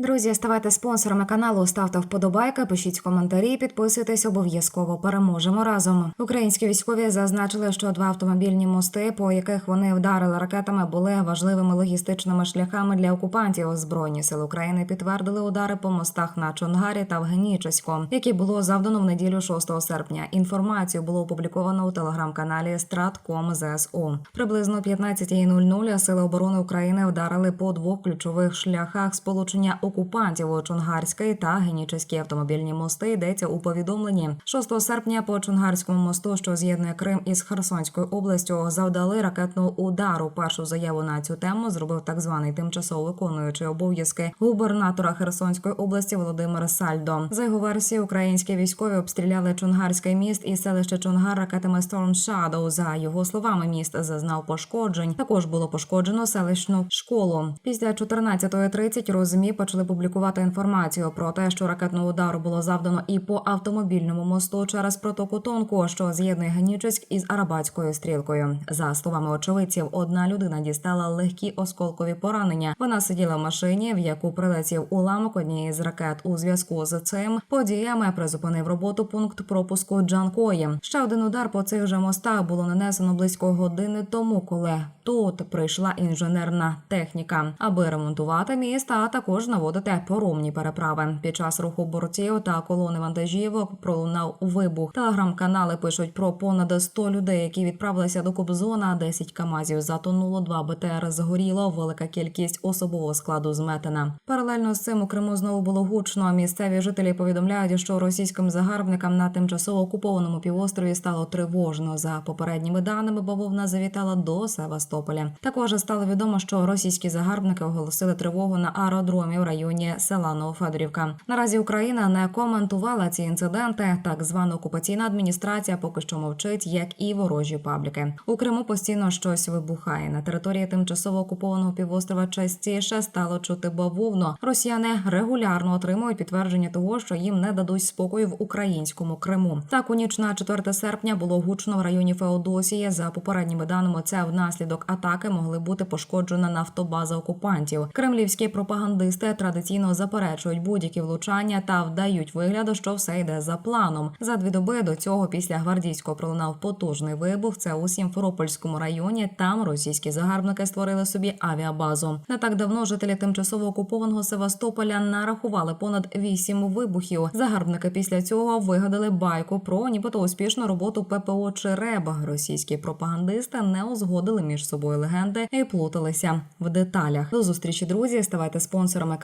Друзі, ставайте спонсорами каналу, ставте вподобайки, пишіть коментарі, підписуйтесь обов'язково. Переможемо разом. Українські військові зазначили, що два автомобільні мости, по яких вони вдарили ракетами, були важливими логістичними шляхами для окупантів. Збройні сили України підтвердили удари по мостах на Чонгарі та в Генічеську, які було завдано в неділю 6 серпня. Інформацію було опубліковано у телеграм-каналі Стратком ЗСУ. Приблизно о 15.00 сили оборони України вдарили по двох ключових шляхах сполучення окупантів у Чонгарський та Генічеські автомобільні мости. Йдеться у повідомленні 6 серпня по Чонгарському мосту, що з'єднує Крим із Херсонською областю, завдали ракетного удару. Першу заяву на цю тему зробив так званий тимчасово виконуючий обов'язки губернатора Херсонської області Володимир Сальдо. За його версією, українські військові обстріляли Чонгарський міст і селище Чонгар ракетами Storm Shadow. За його словами, міст зазнав пошкоджень. Також було пошкоджено селищну школу. Після 14.30 розмі почали публікувати інформацію про те, що ракетного удару було завдано і по автомобільному мосту через протоку Тонку, що з'єднує Генічеськ із Арабатською стрілкою. За словами очевидців, одна людина дістала легкі осколкові поранення. Вона сиділа в машині, в яку прилетів уламок однієї з ракет. У зв'язку з цим подіями призупинив роботу пункт пропуску Джанкої. Ще один удар по цих же мостах було нанесено близько години тому, коли тут прийшла інженерна техніка, аби ремонтувати міст, а також наводити поромні переправи. Під час руху борців та колони вантажівок пролунав вибух. Телеграм-канали пишуть про понад 100 людей, які відправилися до Кобзона. 10 камазів затонуло, 2 БТР згоріло. Велика кількість особового складу зметена. Паралельно з цим у Криму знову було гучно. Місцеві жителі повідомляють, що російським загарбникам на тимчасово окупованому півострові стало тривожно. За попередніми даними, бавовна завітала до Севастополя. Також стало відомо, що російські загарбники оголосили тривогу на аеродромі районі села Новофедорівка. Наразі Україна не коментувала ці інциденти. Так звана окупаційна адміністрація поки що мовчить, як і ворожі пабліки. У Криму постійно щось вибухає. На території тимчасово окупованого півострова частіше стало чути бавовно. Росіяни регулярно отримують підтвердження того, що їм не дадуть спокою в українському Криму. Так у ніч на 4 серпня було гучно в районі Феодосії. За попередніми даними, це внаслідок атаки могли бути пошкоджена нафтобаза окупантів. Кремлівські пропагандисти традиційно заперечують будь-які влучання та вдають вигляд, що все йде за планом. За дві доби до цього після гвардійського пролунав потужний вибух. Це у Сімферопольському районі. Там російські загарбники створили собі авіабазу. Не так давно жителі тимчасово окупованого Севастополя нарахували понад вісім вибухів. Загарбники після цього вигадали байку про нібито успішну роботу ППО Череба. Російські пропагандисти не узгодили між собою легенди і плуталися в деталях. До зустрічі, друзі. Ставайте спонсорами